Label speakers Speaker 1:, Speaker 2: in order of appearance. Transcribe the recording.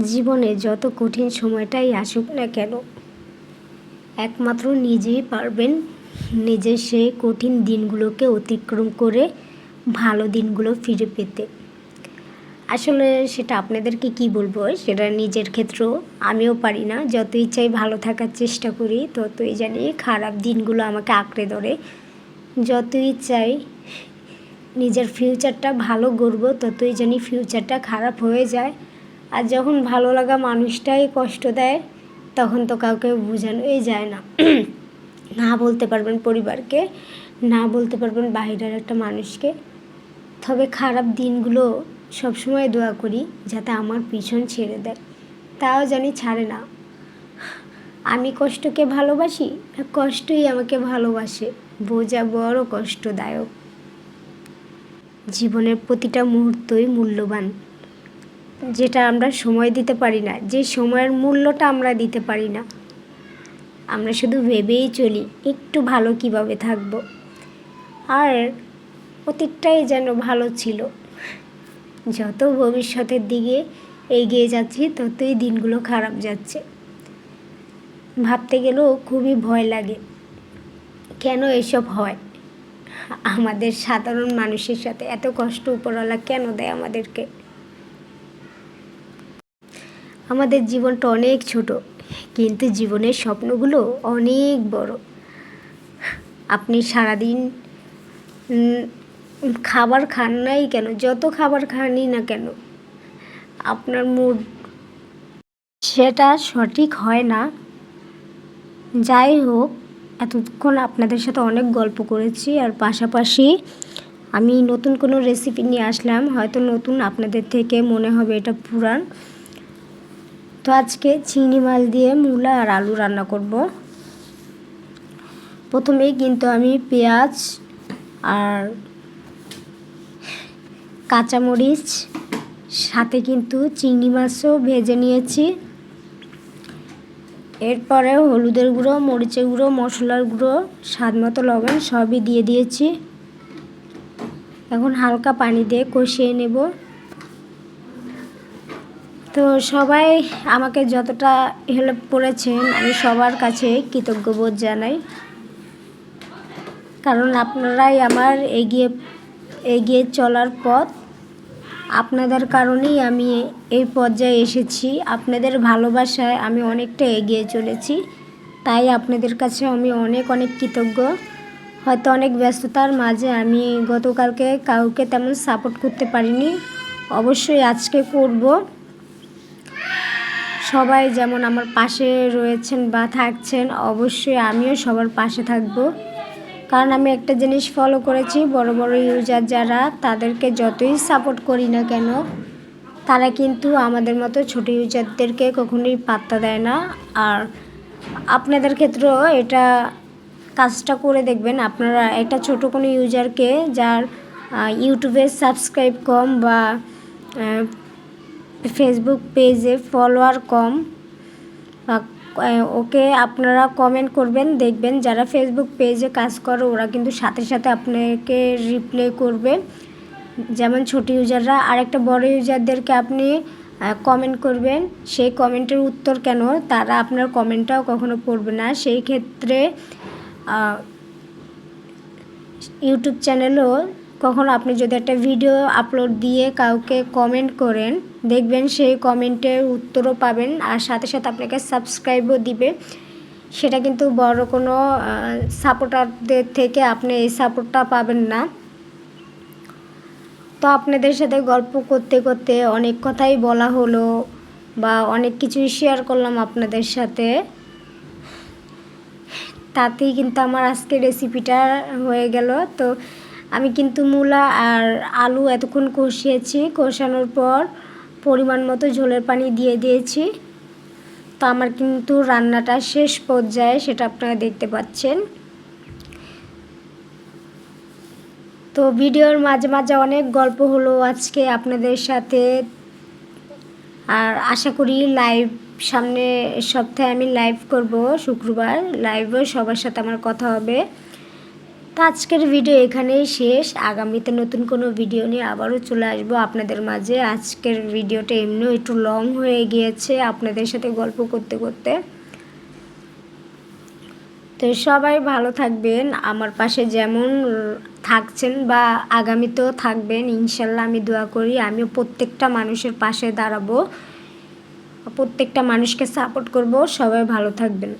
Speaker 1: জীবনে যত কঠিন সময়টাই আসুক না কেন, একমাত্র নিজেই পারবেন নিজের সেই কঠিন দিনগুলোকে অতিক্রম করে ভালো দিনগুলো ফিরে পেতে। আসলে সেটা আপনাদেরকে কি বলব, সেটা নিজের ক্ষেত্রেও আমিও পারি না। যতই চাই ভালো থাকার চেষ্টা করি, ততই জানি খারাপ দিনগুলো আমাকে আঁকড়ে ধরে। যতই চাই নিজের ফিউচারটা ভালো গড়বো, ততই জানি ফিউচারটা খারাপ হয়ে যায়। আর যখন ভালো লাগা মানুষটাই কষ্ট দেয়, তখন তো কাউকে বোঝানোই যায় না। না বলতে পারবেন পরিবারকে, না বলতে পারবেন বাইরের একটা মানুষকে। তবে খারাপ দিনগুলো সবসময় দোয়া করি যাতে আমার পিছন ছেড়ে দেয়। তাও জানি ছাড়ে না। আমি কষ্টকে ভালোবাসি কষ্টই আমাকে ভালোবাসে। বোঝা বড় কষ্টদায়ক। জীবনের প্রতিটা মুহূর্তই মূল্যবান। যেটা আমরা সময় দিতে পারি না, যে সময়ের মূল্যটা আমরা দিতে পারি না। আমরা শুধু ভেবেই চলি একটু ভালো কীভাবে থাকব। আর অতীতটাই যেন ভালো ছিল। যত ভবিষ্যতের দিকে এগিয়ে যাচ্ছি, ততই দিনগুলো খারাপ যাচ্ছে। ভাবতে গেলেও খুবই ভয় লাগে, কেন এসব হয়? আমাদের সাধারণ মানুষের সাথে এত কষ্ট উপরওয়ালা কেন দেয় আমাদেরকে? আমাদের জীবনটা অনেক ছোট, কিন্তু জীবনের স্বপ্নগুলো অনেক বড়। আপনি সারাদিন খাবার খান নাই কেন? যত খাবার খানই না কেন, আপনার মুড সেটা সঠিক হয় না। যাই হোক, এতক্ষণ আপনাদের সাথে অনেক গল্প করেছি, আর পাশাপাশি আমি নতুন কোনো রেসিপি নিয়ে আসলাম, হয়তো নতুন আপনাদের থেকে মনে হবে এটা পুরান। তো আজকে চিংড়ি মাছ দিয়ে মূলা আর আলু রান্না করব। প্রথমেই কিন্তু আমি পেঁয়াজ আর কাঁচামরিচ, সাথে কিন্তু চিংড়ি মাছও ভেজে নিয়েছি। এরপরে হলুদের গুঁড়ো, মরিচের গুঁড়ো, মশলার গুঁড়ো, স্বাদ মতো লবণ সবই দিয়ে দিয়েছি। এখন হালকা পানি দিয়ে কষিয়ে নেব। তো সবাই আমাকে যতটা হেল্প করেছেন, আমি সবার কাছে কৃতজ্ঞবোধ জানাই। কারণ আপনারাই আমার এগিয়ে এগিয়ে চলার পথ। আপনাদের কারণেই আমি এই পর্যায়ে এসেছি। আপনাদের ভালোবাসায় আমি অনেকটা এগিয়ে চলেছি। তাই আপনাদের কাছে আমি অনেক অনেক কৃতজ্ঞ। হয়তো অনেক ব্যস্ততার মাঝে আমি গতকালকে কাউকে তেমন সাপোর্ট করতে পারিনি। অবশ্যই আজকে করব। সবাই যেমন আমার পাশে রয়েছেন বা থাকছেন, অবশ্যই আমিও সবার পাশে থাকব। কারণ আমি একটা জিনিস ফলো করেছি, বড় বড় ইউজার যারা, তাদেরকে যতই সাপোর্ট করি না কেন, তারা কিন্তু আমাদের মতো ছোট ইউজারদেরকে কখনোই পাত্তা দেয় না। আর আপনাদের ক্ষেত্রেও এটা কাজটা করে দেখবেন, আপনারা একটা ছোট কোনো ইউজারকে যার ইউটিউবে সাবস্ক্রাইব কম বা ফেসবুক পেজে ফলোয়ার কম ওকে আপনারা কমেন্ট করবেন, দেখবেন যারা ফেসবুক পেজে কাজ করে, ওরা কিন্তু সাথে সাথে আপনাকে রিপ্লাই করবে। যেমন ছোট ইউজাররা আরেকটা বড় ইউজারদেরকে আপনি কমেন্ট করবেন, সেই কমেন্টের উত্তর কেন? তারা আপনার কমেন্টটাও কখনো পড়বে না। সেই ক্ষেত্রে ইউটিউব চ্যানেলও কখনো আপনি যদি একটা ভিডিও আপলোড দিয়ে কাউকে কমেন্ট করেন, দেখবেন সেই কমেন্টের উত্তরও পাবেন আর সাথে সাথে আপনাকে সাবস্ক্রাইবও দিবে। সেটা কিন্তু বড় কোনো সাপোর্টারদের থেকে আপনি এই সাপোর্টটা পাবেন না। তো আপনাদের সাথে গল্প করতে করতে অনেক কথাই বলা হলো বা অনেক কিছুই শেয়ার করলাম আপনাদের সাথে। তাতেই কিন্তু আমার আজকে রেসিপিটা হয়ে গেল। তো আমি কিন্তু মূলা আর আলু এতক্ষণ কষিয়েছি, কষানোর পর পরিমাণ মতো ঝোলের পানি দিয়ে দিয়েছি। তো আমার কিন্তু রান্নাটা শেষ পর্যায়ে সেটা আপনারা দেখতে পাচ্ছেন। তো ভিডিওর মাঝে মাঝে অনেক গল্প হলো আজকে আপনাদের সাথে। আর আশা করি লাইভ সামনে সপ্তাহে আমি লাইভ করব, শুক্রবার লাইভে সবার সাথে আমার কথা হবে। তো আজকের ভিডিও এখানেই শেষ। আগামীতে নতুন কোনো ভিডিও নিয়ে আবারও চলে আসব আপনাদের মাঝে। আজকের ভিডিওটা এমনিও একটু লং হয়ে গিয়েছে আপনাদের সাথে গল্প করতে করতে। তো সবাই ভালো থাকবেন। আমার পাশে যেমন থাকছেন বা আগামীতেও থাকবেন, ইনশাল্লাহ আমি দোয়া করি। আমিও প্রত্যেকটা মানুষের পাশে দাঁড়াবো। প্রত্যেকটা মানুষকে সাপোর্ট করব। সবাই ভালো থাকবেন।